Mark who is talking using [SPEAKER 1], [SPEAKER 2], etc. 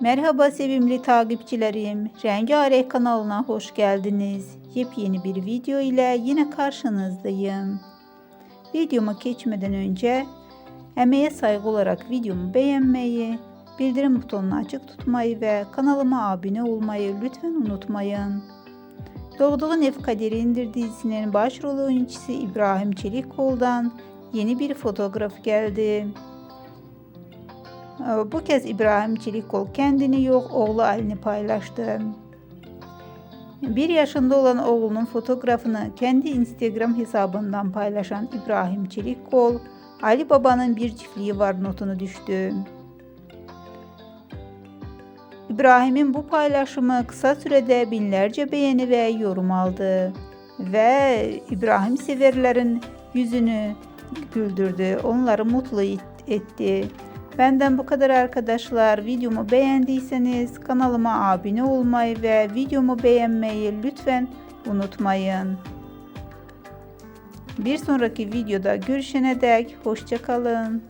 [SPEAKER 1] Merhaba sevimli takipçilerim. Rengarenk kanalına hoş geldiniz. Yepyeni bir video ile yine karşınızdayım. Videoma geçmeden önce emeğe saygı olarak videomu beğenmeyi, bildirim butonunu açık tutmayı ve kanalıma abone olmayı lütfen unutmayın. Doğduğun Ev Kaderi'ndir dizisinin başrol oyuncusu İbrahim Çelikkol'dan yeni bir fotoğraf geldi. Ee, Bu kez İbrahim Çelikkol kendini yok oğlu Ali'ni paylaştı. Bir yaşında olan oğlunun fotoğrafını kendi Instagram hesabından paylaşan İbrahim Çelikkol, Ali Baba'nın bir çiftliği var notunu düştü. İbrahim'in bu paylaşımı kısa sürede binlerce beğeni ve yorum aldı ve İbrahim severlerin yüzünü güldürdü, onları mutlu et- etti. Benden bu kadar arkadaşlar. Videomu beğendiyseniz kanalıma abone olmayı ve videomu beğenmeyi lütfen unutmayın. Bir sonraki videoda görüşene dek hoşçakalın.